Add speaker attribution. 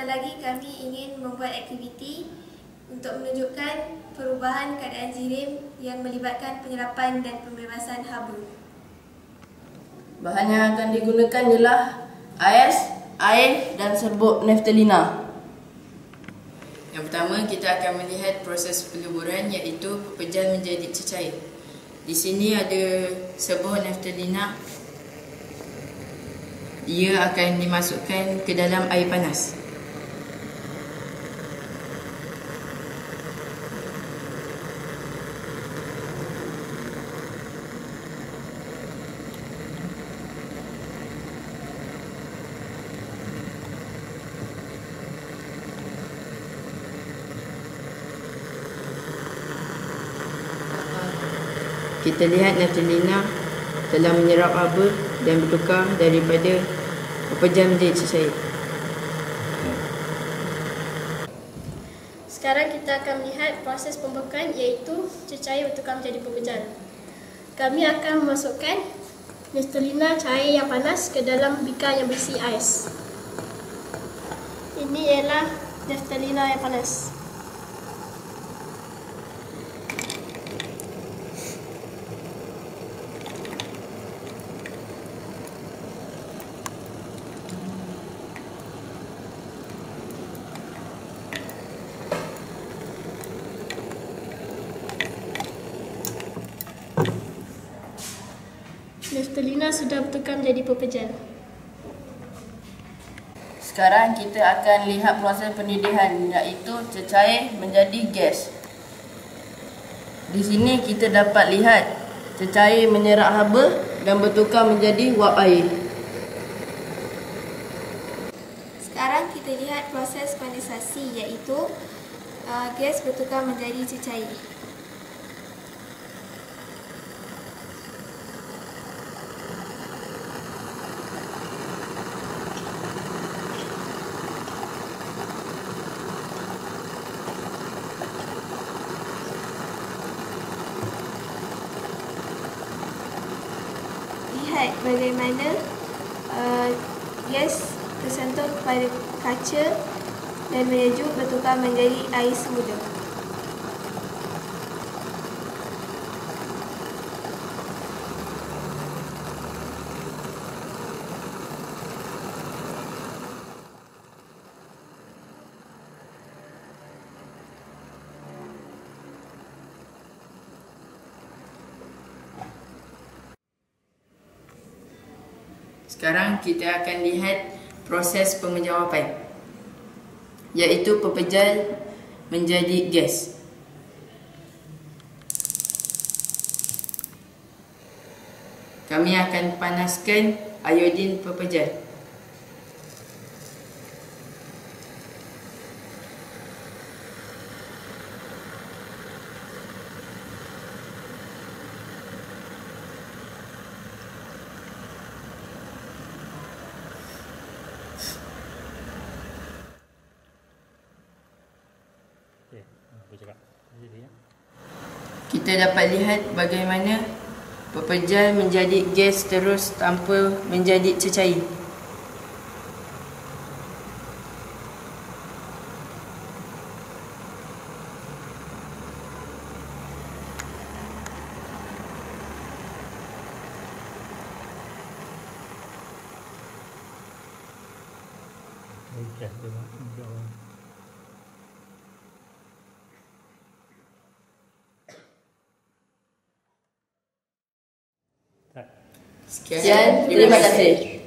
Speaker 1: sebentar lagi kami ingin membuat aktiviti untuk menunjukkan perubahan keadaan zirim yang melibatkan penyerapan dan pembebasan haba.
Speaker 2: Bahan yang akan digunakan ialah ais, air dan serbuk naftalina.
Speaker 3: Yang pertama kita akan melihat proses peluburan iaitu pepejal menjadi cecair. Di sini ada sebuah naftalina. Ia akan dimasukkan ke dalam air panas. Kita lihat naftalina telah menyerap haba dan bertukar daripada pepejal menjadi cecair.
Speaker 4: Sekarang kita akan melihat proses pembekuan iaitu cecair bertukar menjadi pepejal. Kami akan memasukkan naftalina cair yang panas ke dalam bikar yang berisi ais. Ini ialah naftalina yang panas. Naftalina sudah bertukar menjadi pepejal.
Speaker 2: Sekarang kita akan lihat proses pendidihan iaitu cecair menjadi gas. Di sini kita dapat lihat cecair menyerap haba dan bertukar menjadi wap air.
Speaker 1: Sekarang kita lihat proses kondensasi iaitu uh, gas bertukar menjadi cecair. Lihat bagaimana uh, gas tersentuh pada kaca dan menuju bertukar menjadi air semula.
Speaker 3: Sekarang kita akan lihat proses pengejawapan iaitu pepejal menjadi gas. Kami akan panaskan iodin pepejal. Kita dapat lihat bagaimana pepejal menjadi gas terus tanpa menjadi cecair.
Speaker 5: Okey, Tak.
Speaker 2: Sken,